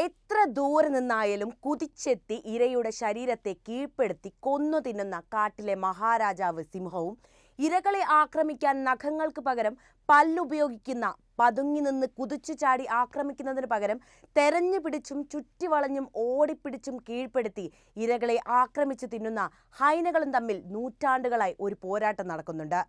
എത്ര ദൂരെ നിന്നായാലും കുതിച്ചെത്തി ഇരയുടെ ശരീരത്തെ കീഴ്പ്പെടുത്തി കൊന്നു തിന്നുന്ന കാട്ടിലെ മഹാരാജാവ് സിംഹവും ഇരകളെ ആക്രമിക്കാൻ നഖങ്ങൾക്ക് പകരം പല്ലുപയോഗിക്കുന്ന പതുങ്ങി നിന്ന് കുതിച്ചു ചാടി ആക്രമിക്കുന്നതിന് പകരം തെരഞ്ഞു പിടിച്ചും ചുറ്റിവളഞ്ഞും ഓടിപ്പിടിച്ചും കീഴ്പ്പെടുത്തി ഇരകളെ ആക്രമിച്ചു തിന്നുന്ന ഹൈനകളും തമ്മിൽ നൂറ്റാണ്ടുകളായി ഒരു പോരാട്ടം നടക്കുന്നുണ്ട്.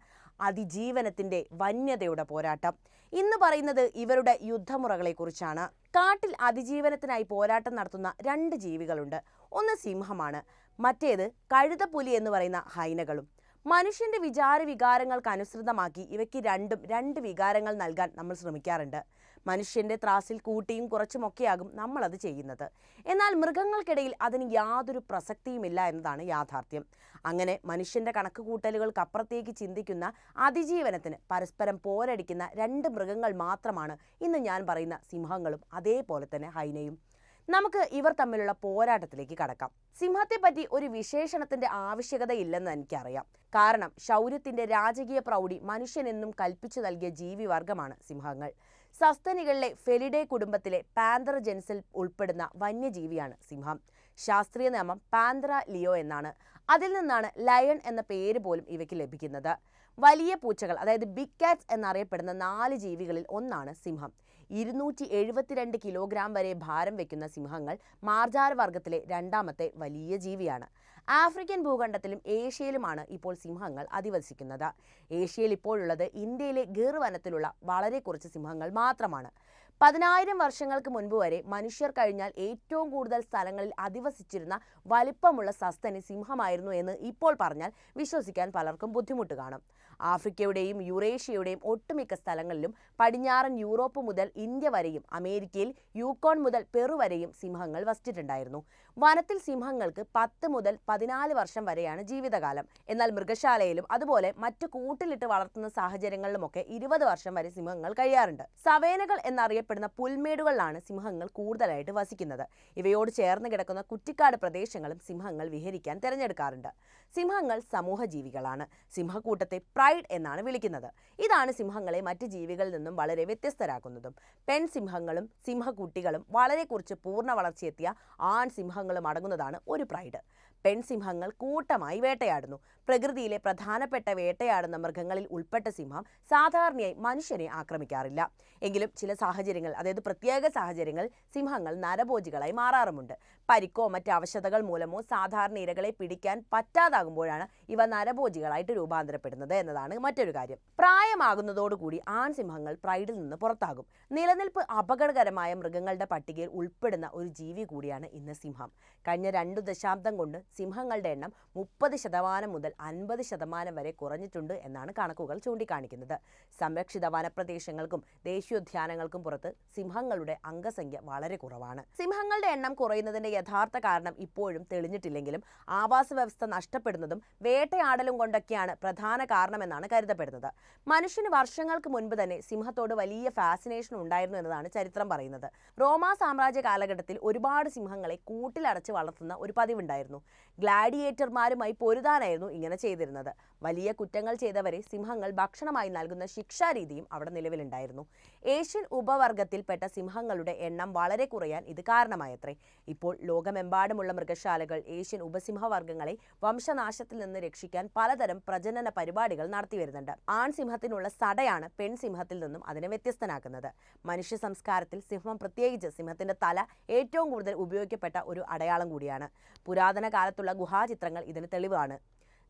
അതിജീവനത്തിന്റെ വന്യതയുടെ പോരാട്ടം. ഇന്ന് പറയുന്നത് ഇവരുടെ യുദ്ധമുറകളെക്കുറിച്ചാണ്. കാട്ടിൽ അതിജീവനത്തിനായി പോരാട്ടം നടത്തുന്ന രണ്ട് ജീവികളുണ്ട്. ഒന്ന് സിംഹമാണ് മറ്റേത് കഴുതപ്പുലി എന്ന് പറയുന്ന ഹൈനകളും. മനുഷ്യന്റെ വിചാര വികാരങ്ങൾക്ക് അനുസൃതമാക്കി ഇവയ്ക്ക് രണ്ടും രണ്ട് വികാരങ്ങൾ നൽകാൻ നമ്മൾ ശ്രമിക്കാറുണ്ട്. മനുഷ്യന്റെ ത്രാസിൽ കൂട്ടിയും കുറച്ചുമൊക്കെയാകും നമ്മൾ അത് ചെയ്യുന്നത്. എന്നാൽ മൃഗങ്ങൾക്കിടയിൽ അതിന് യാതൊരു പ്രസക്തിയുമില്ല എന്നതാണ് യാഥാർത്ഥ്യം. അങ്ങനെ മനുഷ്യന്റെ കണക്ക് കൂട്ടലുകൾക്കപ്പുറത്തേക്ക് ചിന്തിക്കുന്ന അതിജീവനത്തിന് പരസ്പരം പോരടിക്കുന്ന രണ്ട് മൃഗങ്ങൾ മാത്രമാണ് ഇന്ന് ഞാൻ പറയുന്ന സിംഹങ്ങളും അതേപോലെ തന്നെ ഹൈനയും. നമുക്ക് ഇവർ തമ്മിലുള്ള പോരാട്ടത്തിലേക്ക് കടക്കാം. സിംഹത്തെ പറ്റി ഒരു വിശേഷണത്തിന്റെ ആവശ്യകതയില്ലെന്ന് എനിക്കറിയാം. കാരണം ശൗര്യത്തിന്റെ രാജകീയ പ്രൗഢി മനുഷ്യനെന്നും കൽപ്പിച്ചു നൽകിയ ജീവിവർഗമാണ് സിംഹങ്ങൾ. സസ്തനികളിലെ ഫെലിഡേ കുടുംബത്തിലെ പാന്തർ ജെൻസിൽ ഉൾപ്പെടുന്ന വന്യജീവിയാണ് സിംഹം. ശാസ്ത്രീയ നാമം പാന്തറ ലിയോ എന്നാണ്. അതിൽ നിന്നാണ് ലയൺ എന്ന പേര് പോലും ഇവയ്ക്ക് ലഭിക്കുന്നത്. വലിയ പൂച്ചകൾ അതായത് ബിഗ് കാറ്റ്സ് എന്നറിയപ്പെടുന്ന നാല് ജീവികളിൽ ഒന്നാണ് സിംഹം. ഇരുന്നൂറ്റി എഴുപത്തിരണ്ട് കിലോഗ്രാം വരെ ഭാരം വയ്ക്കുന്ന സിംഹങ്ങൾ മാർജാര വർഗത്തിലെ രണ്ടാമത്തെ വലിയ ജീവിയാണ്. ആഫ്രിക്കൻ ഭൂഖണ്ഡത്തിലും ഏഷ്യയിലുമാണ് ഇപ്പോൾ സിംഹങ്ങൾ അധിവസിക്കുന്നത്. ഏഷ്യയിൽ ഇപ്പോഴുള്ളത് ഇന്ത്യയിലെ ഗീർ വനത്തിലുള്ള വളരെ കുറച്ച് സിംഹങ്ങൾ മാത്രമാണ്. പതിനായിരം വർഷങ്ങൾക്ക് മുൻപ് വരെ മനുഷ്യർ കഴിഞ്ഞാൽ ഏറ്റവും കൂടുതൽ സ്ഥലങ്ങളിൽ അധിവസിച്ചിരുന്ന വലിപ്പമുള്ള സസ്തനി സിംഹമായിരുന്നു എന്ന് ഇപ്പോൾ പറഞ്ഞാൽ വിശ്വസിക്കാൻ പലർക്കും ബുദ്ധിമുട്ട് കാണും. ആഫ്രിക്കയുടെയും യുറേഷ്യയുടെയും ഒട്ടുമിക്ക സ്ഥലങ്ങളിലും പടിഞ്ഞാറൻ യൂറോപ്പ് മുതൽ ഇന്ത്യ വരെയും അമേരിക്കയിൽ യൂക്കോൺ മുതൽ പെറു വരെയും സിംഹങ്ങൾ വസിച്ചിട്ടുണ്ടായിരുന്നു. വനത്തിൽ സിംഹങ്ങൾക്ക് പത്ത് മുതൽ പതിനാല് വർഷം വരെയാണ് ജീവിതകാലം. എന്നാൽ മൃഗശാലയിലും അതുപോലെ മറ്റു കൂട്ടിലിട്ട് വളർത്തുന്ന സാഹചര്യങ്ങളിലുമൊക്കെ ഇരുപത് വർഷം വരെ സിംഹങ്ങൾ കഴിയാറുണ്ട്. സവേനകൾ എന്നറിയപ്പെടുന്ന പുൽമേടുകളിലാണ് സിംഹങ്ങൾ കൂടുതലായിട്ട് വസിക്കുന്നത്. ഇവയോട് ചേർന്ന് കിടക്കുന്ന കുറ്റിക്കാട് പ്രദേശങ്ങളും സിംഹങ്ങൾ വിഹരിക്കാൻ തിരഞ്ഞെടുക്കാറുണ്ട്. സിംഹങ്ങൾ സമൂഹജീവികളാണ്. ജീവികളാണ് സിംഹക്കൂട്ടത്തെ പ്രൈഡ് എന്നാണ് വിളിക്കുന്നത്. ഇതാണ് സിംഹങ്ങളെ മറ്റ് ജീവികളിൽ നിന്നും വളരെ വ്യത്യസ്തരാക്കുന്നതും. പെൺ സിംഹങ്ങളും സിംഹക്കുട്ടികളും വളരെ കുറച്ച് പൂർണ വളർച്ചയെത്തിയ ആൺ സിംഹങ്ങളും അടങ്ങുന്നതാണ് ഒരു പ്രൈഡ് പെൺസിംഹങ്ങൾ കൂട്ടമായി വേട്ടയാടുന്നു. പ്രകൃതിയിലെ പ്രധാനപ്പെട്ട വേട്ടയാടുന്ന മൃഗങ്ങളിൽ ഉൾപ്പെട്ട സിംഹം സാധാരണയായി മനുഷ്യനെ ആക്രമിക്കാറില്ല. എങ്കിലും ചില സാഹചര്യങ്ങൾ അതായത് പ്രത്യേക സാഹചര്യങ്ങൾ സിംഹങ്ങൾ നരഭോജികളായി മാറാറുമുണ്ട്. പരിക്കോ മറ്റ് അവശതകൾ മൂലമോ സാധാരണ ഇരകളെ പിടിക്കാൻ പറ്റാതാകുമ്പോഴാണ് ഇവ നരഭോജികളായിട്ട് രൂപാന്തരപ്പെടുന്നത് എന്നതാണ് മറ്റൊരു കാര്യം. പ്രായമാകുന്നതോടുകൂടി ആൺസിംഹങ്ങൾ പ്രൈഡിൽ നിന്ന് പുറത്താകും. നിലനിൽപ്പ് അപകടകരമായ മൃഗങ്ങളുടെ പട്ടികയിൽ ഉൾപ്പെടുന്ന ഒരു ജീവി കൂടിയാണ് ഇന്ന് സിംഹം. കഴിഞ്ഞ രണ്ടു ദശാബ്ദം കൊണ്ട് സിംഹങ്ങളുടെ എണ്ണം മുപ്പത് ശതമാനം മുതൽ അൻപത് ശതമാനം വരെ കുറഞ്ഞിട്ടുണ്ട് എന്നാണ് കണക്കുകൾ ചൂണ്ടിക്കാണിക്കുന്നത്. സംരക്ഷിത വനപ്രദേശങ്ങൾക്കും ദേശീയോദ്യാനങ്ങൾക്കും പുറത്ത് സിംഹങ്ങളുടെ അംഗസംഖ്യ വളരെ കുറവാണ്. സിംഹങ്ങളുടെ എണ്ണം കുറയുന്നതിന്റെ യഥാർത്ഥ കാരണം ഇപ്പോഴും തെളിഞ്ഞിട്ടില്ലെങ്കിലും ആവാസ വ്യവസ്ഥ നഷ്ടപ്പെടുന്നതും വേട്ടയാടലും കൊണ്ടൊക്കെയാണ് പ്രധാന കാരണമെന്നാണ് കരുതപ്പെടുന്നത്. മനുഷ്യന് വർഷങ്ങൾക്ക് മുൻപ് തന്നെ സിംഹത്തോട് വലിയ ഫാസിനേഷൻ ഉണ്ടായിരുന്നു എന്നതാണ് ചരിത്രം പറയുന്നത്. റോമാ സാമ്രാജ്യ കാലഘട്ടത്തിൽ ഒരുപാട് സിംഹങ്ങളെ കൂട്ടിലടച്ച് വളർത്തുന്ന ഒരു പതിവുണ്ടായിരുന്നു. ഗ്ലാഡിയേറ്റർമാരുമായി പൊരുതാനായിരുന്നു ഇങ്ങനെ ചെയ്തിരുന്നത്. വലിയ കുറ്റങ്ങൾ ചെയ്തവരെ സിംഹങ്ങൾ ഭക്ഷണമായി നൽകുന്ന ശിക്ഷാരീതിയും അവിടെ നിലവിലുണ്ടായിരുന്നു. ഏഷ്യൻ ഉപവർഗത്തിൽപ്പെട്ട സിംഹങ്ങളുടെ എണ്ണം വളരെ കുറയാൻ ഇത് കാരണമായത്രേ. ഇപ്പോൾ ലോകമെമ്പാടുമുള്ള മൃഗശാലകൾ ഏഷ്യൻ ഉപസിംഹവർഗങ്ങളെ വംശനാശത്തിൽ നിന്ന് രക്ഷിക്കാൻ പലതരം പ്രജനന പരിപാടികൾ നടത്തി വരുന്നുണ്ട്. ആൺസിംഹത്തിനുള്ള സടയാണ് പെൺസിംഹത്തിൽ നിന്നും അതിനെ വ്യത്യസ്തനാക്കുന്നത്. മനുഷ്യ സംസ്കാരത്തിൽ സിംഹം പ്രത്യേകിച്ച് സിംഹത്തിന്റെ തല ഏറ്റവും കൂടുതൽ ഉപയോഗിക്കപ്പെട്ട ഒരു അടയാളം കൂടിയാണ്. പുരാതന കാലത്തുള്ള ഗുഹാചിത്രങ്ങൾ ഇതിന് തെളിവാണ്.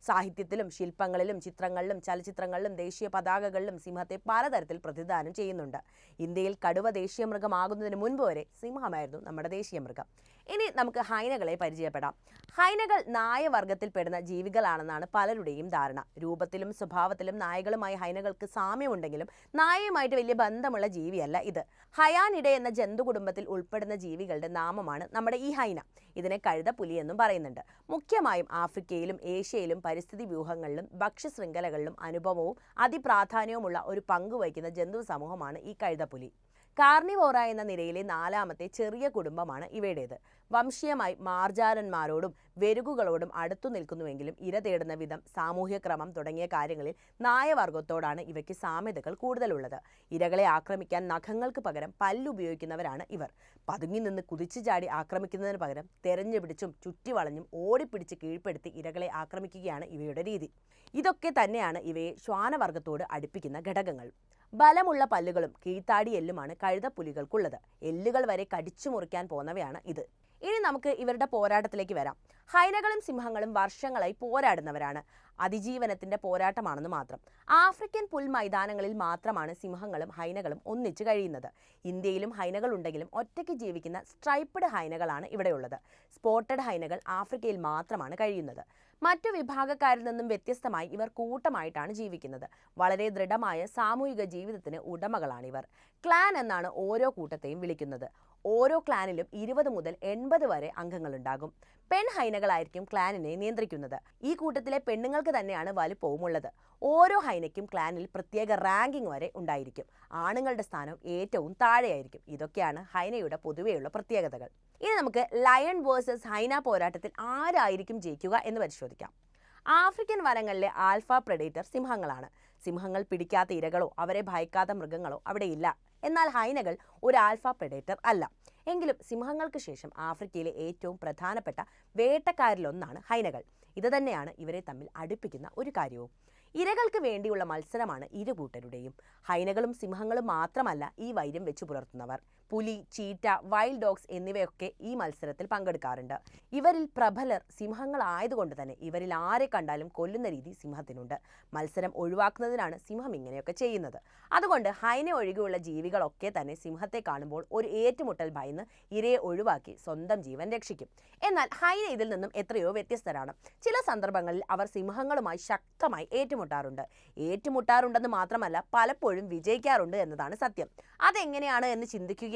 സാഹിത്യത്തിലും ശില്പങ്ങളിലും ചിത്രങ്ങളിലും ചലച്ചിത്രങ്ങളിലും ദേശീയ പതാകകളിലും സിംഹത്തെ പലതരത്തിൽ പ്രതിദാനം ചെയ്യുന്നുണ്ട്. ഇന്ത്യയിൽ കടുവ ദേശീയ മൃഗമാകുന്നതിന് മുൻപ് വരെ സിംഹമായിരുന്നു നമ്മുടെ ദേശീയ മൃഗം. ഇനി നമുക്ക് ഹൈനകളെ പരിചയപ്പെടാം. ഹൈനകൾ നായവർഗത്തിൽപ്പെടുന്ന ജീവികളാണെന്നാണ് പലരുടെയും ധാരണ. രൂപത്തിലും സ്വഭാവത്തിലും നായകളുമായി ഹൈനകൾക്ക് സാമ്യമുണ്ടെങ്കിലും നായയുമായിട്ട് വലിയ ബന്ധമുള്ള ജീവിയല്ല ഇത്. ഹയാനിഡെ എന്ന ജന്തു കുടുംബത്തിൽ ഉൾപ്പെടുന്ന ജീവികളുടെ നാമമാണ് നമ്മുടെ ഈ ഹൈന. ഇതിനെ കഴുത പുലി എന്നും പറയുന്നുണ്ട്. മുഖ്യമായും ആഫ്രിക്കയിലും ഏഷ്യയിലും പരിസ്ഥിതി വ്യൂഹങ്ങളിലും ഭക്ഷ്യശൃംഖലകളിലും അനുഭവവും അതിപ്രാധാന്യവുമുള്ള ഒരു പങ്ക് വഹിക്കുന്ന ജന്തു സമൂഹമാണ് ഈ കഴുതപ്പുലി. കാർണിവോറ എന്ന നിരയിലെ നാലാമത്തെ ചെറിയ കുടുംബമാണ് ഇവയുടേത്. വംശീയമായി മാർജാരന്മാരോടും വെരുകുകളോടും അടുത്തു നിൽക്കുന്നുവെങ്കിലും ഇര തേടുന്ന വിധം സാമൂഹ്യക്രമം തുടങ്ങിയ കാര്യങ്ങളിൽ നായവർഗത്തോടാണ് ഇവയ്ക്ക് സാമ്യതകൾ കൂടുതലുള്ളത്. ഇരകളെ ആക്രമിക്കാൻ നഖങ്ങൾക്ക് പകരം പല്ലുപയോഗിക്കുന്നവരാണ് ഇവർ. പതുങ്ങി നിന്ന് കുതിച്ചു ചാടി ആക്രമിക്കുന്നതിന് പകരം തെരഞ്ഞു പിടിച്ചും ചുറ്റിവളഞ്ഞും ഓടിപ്പിടിച്ച് കീഴ്പ്പെടുത്തി ഇരകളെ ആക്രമിക്കുകയാണ് ഇവയുടെ രീതി. ഇതൊക്കെ തന്നെയാണ് ഇവയെ ശ്വാനവർഗത്തോട് അടുപ്പിക്കുന്ന ഘടകങ്ങൾ. ബലമുള്ള പല്ലുകളും കീഴ്ത്താടി എല്ലുമാണ് കഴുതപ്പുലികൾക്കുള്ളത്. എല്ലുകൾ വരെ കടിച്ചു മുറിക്കാൻ പോന്നവയാണ് ഇത്. ഇനി നമുക്ക് ഇവരുടെ പോരാട്ടത്തിലേക്ക് വരാം. ഹൈനകളും സിംഹങ്ങളും വർഷങ്ങളായി പോരാടുന്നവരാണ്. അതിജീവനത്തിന്റെ പോരാട്ടമാണെന്ന് മാത്രം. ആഫ്രിക്കൻ പുൽ മൈതാനങ്ങളിൽ മാത്രമാണ് സിംഹങ്ങളും ഹൈനകളും ഒന്നിച്ചു കഴിയുന്നത്. ഇന്ത്യയിലും ഹൈനകൾ ഉണ്ടെങ്കിലും ഒറ്റയ്ക്ക് ജീവിക്കുന്ന സ്ട്രൈപ്പ്ഡ് ഹൈനകളാണ് ഇവിടെയുള്ളത്. സ്പോട്ടഡ് ഹൈനകൾ ആഫ്രിക്കയിൽ മാത്രമാണ് കഴിയുന്നത്. മറ്റു വിഭാഗക്കാരിൽ നിന്നും വ്യത്യസ്തമായി ഇവർ കൂട്ടമായിട്ടാണ് ജീവിക്കുന്നത്. വളരെ ദൃഢമായ സാമൂഹിക ജീവിതത്തിന് ഉടമകളാണിവർ. ക്ലാൻ എന്നാണ് ഓരോ കൂട്ടത്തെയും വിളിക്കുന്നത്. ഓരോ ക്ലാനിലും ഇരുപത് മുതൽ എൺപത് വരെ അംഗങ്ങളുണ്ടാകും. പെൺ ഹൈനകളായിരിക്കും ക്ലാനിനെ നിയന്ത്രിക്കുന്നത്. ഈ കൂട്ടത്തിലെ പെണ്ണുങ്ങൾക്ക് തന്നെയാണ് വലുപ്പവും ഉള്ളത്. ഓരോ ഹൈനയ്ക്കും ക്ലാനിൽ പ്രത്യേക റാങ്കിംഗ് വരെ ഉണ്ടായിരിക്കും. ആണുങ്ങളുടെ സ്ഥാനം ഏറ്റവും താഴെയായിരിക്കും. ഇതൊക്കെയാണ് ഹൈനയുടെ പൊതുവെയുള്ള പ്രത്യേകതകൾ. ഇനി നമുക്ക് ലയൺ വേഴ്സസ് ഹൈന പോരാട്ടത്തിൽ ആരായിരിക്കും ജയിക്കുക എന്ന് പരിശോധിക്കാം. ആഫ്രിക്കൻ വനങ്ങളിലെ ആൽഫ പ്രഡേറ്റർ സിംഹങ്ങളാണ്. സിംഹങ്ങൾ പിടിക്കാത്ത ഇരകളോ അവരെ ഭയക്കാത്ത മൃഗങ്ങളോ അവിടെയില്ല. എന്നാൽ ഹൈനകൾ ഒരു ആൽഫ പ്രഡേറ്റർ അല്ല. എങ്കിലും സിംഹങ്ങൾക്ക് ശേഷം ആഫ്രിക്കയിലെ ഏറ്റവും പ്രധാനപ്പെട്ട വേട്ടക്കാരിലൊന്നാണ് ഹൈനകൾ. ഇത് തന്നെയാണ് ഇവരെ തമ്മിൽ അടുപ്പിക്കുന്ന ഒരു കാര്യവും. ഇരകൾക്ക് വേണ്ടിയുള്ള മത്സരമാണ് ഇരു കൂട്ടരുടെയും ഹൈനകളും സിംഹങ്ങളും മാത്രമല്ല ഈ വൈര്യം വെച്ചു പുലർത്തുന്നവർ. പുലി ചീറ്റ വൈൽഡ് ഡോഗ്സ് എന്നിവയൊക്കെ ഈ മത്സരത്തിൽ പങ്കെടുക്കാറുണ്ട്. ഇവരിൽ പ്രബലർ സിംഹങ്ങളായതുകൊണ്ട് തന്നെ ഇവരിൽ ആരെ കണ്ടാലും കൊല്ലുന്ന രീതി സിംഹത്തിനുണ്ട്. മത്സരം ഒഴിവാക്കുന്നതിനാണ് സിംഹം ഇങ്ങനെയൊക്കെ ചെയ്യുന്നത്. അതുകൊണ്ട് ഹൈന ഒഴികെയുള്ള ജീവികളൊക്കെ തന്നെ സിംഹത്തെ കാണുമ്പോൾ ഒരു ഏറ്റുമുട്ടൽ ഭയന്ന് ഇരയെ ഒഴിവാക്കി സ്വന്തം ജീവൻ രക്ഷിക്കും. എന്നാൽ ഹൈന ഇതിൽ നിന്നും എത്രയോ വ്യത്യസ്തരാണ്. ചില സന്ദർഭങ്ങളിൽ അവർ സിംഹങ്ങളുമായി ശക്തമായി ഏറ്റുമുട്ടാറുണ്ട്. ഏറ്റുമുട്ടാറുണ്ടെന്ന് മാത്രമല്ല പലപ്പോഴും വിജയിക്കാറുണ്ട് എന്നതാണ് സത്യം. അതെങ്ങനെയാണ് എന്ന്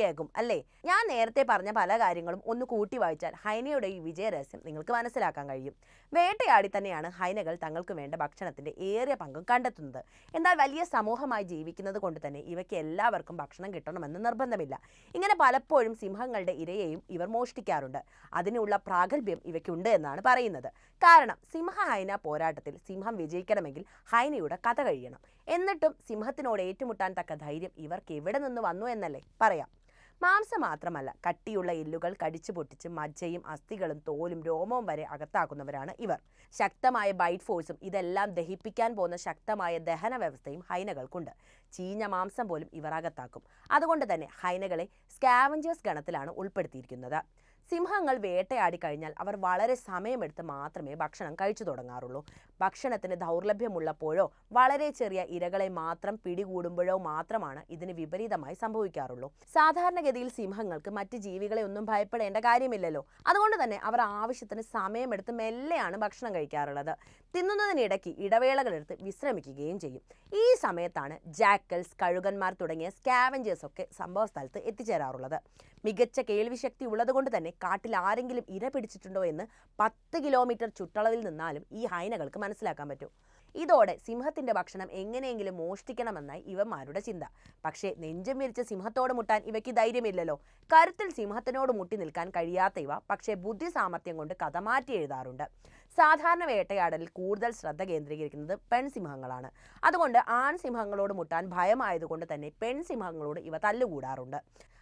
ചിന്തിക്കുകയാകും അല്ലേ? ഞാൻ നേരത്തെ പറഞ്ഞ പല കാര്യങ്ങളും ഒന്ന് കൂട്ടി വായിച്ചാൽ ഹൈനയുടെ ഈ വിജയരഹസ്യം നിങ്ങൾക്ക് മനസ്സിലാക്കാൻ കഴിയും. വേട്ടയാടി തന്നെയാണ് ഹൈനകൾ തങ്ങൾക്ക് വേണ്ട ഭക്ഷണത്തിന്റെ ഏറിയ പങ്കും കണ്ടെത്തുന്നത്. എന്നാൽ വലിയ സമൂഹമായി ജീവിക്കുന്നത് കൊണ്ട് തന്നെ ഇവയ്ക്ക് എല്ലാവർക്കും ഭക്ഷണം കിട്ടണമെന്ന് നിർബന്ധമില്ല. ഇങ്ങനെ പലപ്പോഴും സിംഹങ്ങളുടെ ഇരയെയും ഇവർ മോഷ്ടിക്കാറുണ്ട്. അതിനുള്ള പ്രാഗൽഭ്യം ഇവയ്ക്കുണ്ട് എന്നാണ് പറയുന്നത്. കാരണം സിംഹ ഹൈന പോരാട്ടത്തിൽ സിംഹം വിജയിക്കണമെങ്കിൽ ഹൈനയുടെ കഥ കഴിയണം. എന്നിട്ടും സിംഹത്തിനോട് ഏറ്റുമുട്ടാൻ തക്ക ധൈര്യം ഇവർക്ക് എവിടെ നിന്ന് വന്നു എന്നല്ലേ? പറയാം. മാംസം മാത്രമല്ല കട്ടിയുള്ള എല്ലുകൾ കടിച്ചു പൊട്ടിച്ച് മജ്ജയും അസ്ഥികളും തോലും രോമവും വരെ അകത്താക്കുന്നവരാണ് ഇവർ. ശക്തമായ ബൈറ്റ് ഫോഴ്സും ഇതെല്ലാം ദഹിപ്പിക്കാൻ പോകുന്ന ശക്തമായ ദഹന വ്യവസ്ഥയും ഹൈനകൾക്കുണ്ട്. ചീഞ്ഞ മാംസം പോലും ഇവർ അകത്താക്കും. അതുകൊണ്ട് തന്നെ ഹൈനകളെ സ്കാവഞ്ചേഴ്സ് ഗണത്തിലാണ് ഉൾപ്പെടുത്തിയിരിക്കുന്നത്. സിംഹങ്ങൾ വേട്ടയാടി കഴിഞ്ഞാൽ അവർ വളരെ സമയമെടുത്ത് മാത്രമേ ഭക്ഷണം കഴിച്ചു തുടങ്ങാറുള്ളൂ. ഭക്ഷണത്തിന് ദൗർലഭ്യമുള്ളപ്പോഴോ വളരെ ചെറിയ ഇരകളെ മാത്രം പിടികൂടുമ്പോഴോ മാത്രമാണ് ഇതിന് വിപരീതമായി സംഭവിക്കാറുള്ളൂ. സാധാരണഗതിയിൽ സിംഹങ്ങൾക്ക് മറ്റ് ജീവികളെ ഒന്നും ഭയപ്പെടേണ്ട കാര്യമില്ലല്ലോ. അതുകൊണ്ട് തന്നെ അവർ ആവശ്യത്തിന് സമയമെടുത്ത് മെല്ലെയാണ് ഭക്ഷണം കഴിക്കാറുള്ളത്. തിന്നുന്നതിനിടയ്ക്ക് ഇടവേളകളെടുത്ത് വിശ്രമിക്കുകയും ചെയ്യും. ഈ സമയത്താണ് ജാക്കൽസ് കഴുകന്മാർ തുടങ്ങിയ സ്കാവഞ്ചേഴ്സ് ഒക്കെ സംഭവ സ്ഥലത്ത് എത്തിച്ചേരാറുള്ളത്. മികച്ച കേൾവിശക്തി ഉള്ളതുകൊണ്ട് തന്നെ കാട്ടിൽ ആരെങ്കിലും ഇര പിടിച്ചിട്ടുണ്ടോ എന്ന് പത്ത് കിലോമീറ്റർ ചുറ്റളവിൽ നിന്നാലും ഈ ഹൈനകൾക്ക് മനസ്സിലാക്കാൻ പറ്റും. ഇതോടെ സിംഹത്തിന്റെ ഭക്ഷണം എങ്ങനെയെങ്കിലും മോഷ്ടിക്കണമെന്നായി ഇവന്മാരുടെ ചിന്ത. പക്ഷേ നെഞ്ചം വിരിച്ച സിംഹത്തോട് മുട്ടാൻ ഇവയ്ക്ക് ധൈര്യമില്ലല്ലോ. കരുത്തിൽ സിംഹത്തിനോട് മുട്ടി നിൽക്കാൻ കഴിയാത്ത ഇവ പക്ഷേ ബുദ്ധി സാമർഥ്യം കൊണ്ട് കഥ മാറ്റി എഴുതാറുണ്ട്. സാധാരണ വേട്ടയാടലിൽ കൂടുതൽ ശ്രദ്ധ കേന്ദ്രീകരിക്കുന്നത് പെൺസിംഹങ്ങളാണ് അതുകൊണ്ട് ആൺസിംഹങ്ങളോട് മുട്ടാൻ ഭയമായതുകൊണ്ട് തന്നെ പെൺസിംഹങ്ങളോട് ഇവ തല്ലുകൂടാറുണ്ട്.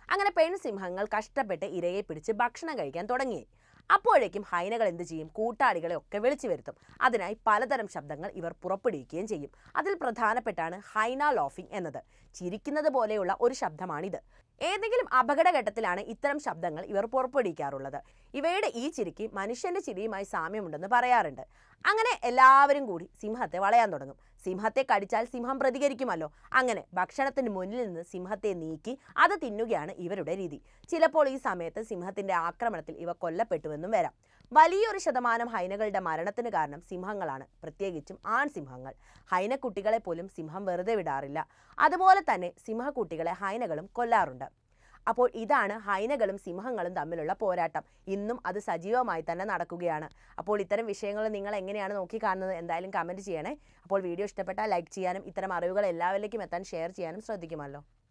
അങ്ങനെ പെൺസിംഹങ്ങൾ കഷ്ടപ്പെട്ട് ഇരയെ പിടിച്ച് ഭക്ഷണം കഴിക്കാൻ തുടങ്ങി. അപ്പോഴേക്കും ഹൈനകൾ എന്ത് ചെയ്യും? കൂട്ടാളികളെ ഒക്കെ വിളിച്ചു വരുത്തും. അതിനായി പലതരം ശബ്ദങ്ങൾ ഇവർ പുറപ്പെടുവിക്കുകയും ചെയ്യും. അതിൽ പ്രധാനപ്പെട്ടാണ് ഹൈന ലോഫിംഗ് എന്നത്. ചിരിക്കുന്നത് പോലെയുള്ള ഒരു ശബ്ദമാണിത്. ഏതെങ്കിലും അപകടഘട്ടത്തിലാണ് ഇത്തരം ശബ്ദങ്ങൾ ഇവർ പുറപ്പെടുവിക്കാറുള്ളത്. ഇവയുടെ ഈ ചിരിക്ക് മനുഷ്യന്റെ ചിരിയുമായി സാമ്യമുണ്ടെന്ന് പറയാറുണ്ട്. അങ്ങനെ എല്ലാവരും കൂടി സിംഹത്തെ വളയാൻ തുടങ്ങും. സിംഹത്തെ കടിച്ചാൽ സിംഹം പ്രതികരിക്കുമല്ലോ. അങ്ങനെ ഭക്ഷണത്തിന് മുന്നിൽ നിന്ന് സിംഹത്തെ നീക്കി അത് തിന്നുകയാണ് ഇവരുടെ രീതി. ചിലപ്പോൾ ഈ സമയത്ത് സിംഹത്തിന്റെ ആക്രമണത്തിൽ ഇവ കൊല്ലപ്പെട്ടുവെന്നും വരാം. വലിയൊരു ശതമാനം ഹൈനകളുടെ മരണത്തിന് കാരണം സിംഹങ്ങളാണ്. പ്രത്യേകിച്ചും ആൺസിംഹങ്ങൾ. ഹൈനക്കുട്ടികളെ പോലും സിംഹം വെറുതെ വിടാറില്ല. അതുപോലെ തന്നെ സിംഹക്കുട്ടികളെ ഹൈനകളും കൊല്ലാറുണ്ട്. അപ്പോൾ ഇതാണ് ഹൈനകളും സിംഹങ്ങളും തമ്മിലുള്ള പോരാട്ടം. ഇന്നും അത് സജീവമായി തന്നെ നടക്കുകയാണ്. അപ്പോൾ ഇത്തരം വിഷയങ്ങൾ നിങ്ങൾ എങ്ങനെയാണ് നോക്കി കാണുന്നത് എന്തായാലും കമന്റ് ചെയ്യണേ. അപ്പോൾ വീഡിയോ ഇഷ്ടപ്പെട്ടാൽ ലൈക്ക് ചെയ്യാനും ഇത്തരം അറിവുകൾ എല്ലാവരിലേക്കും എത്താൻ ഷെയർ ചെയ്യാനും ശ്രദ്ധിക്കുമല്ലോ.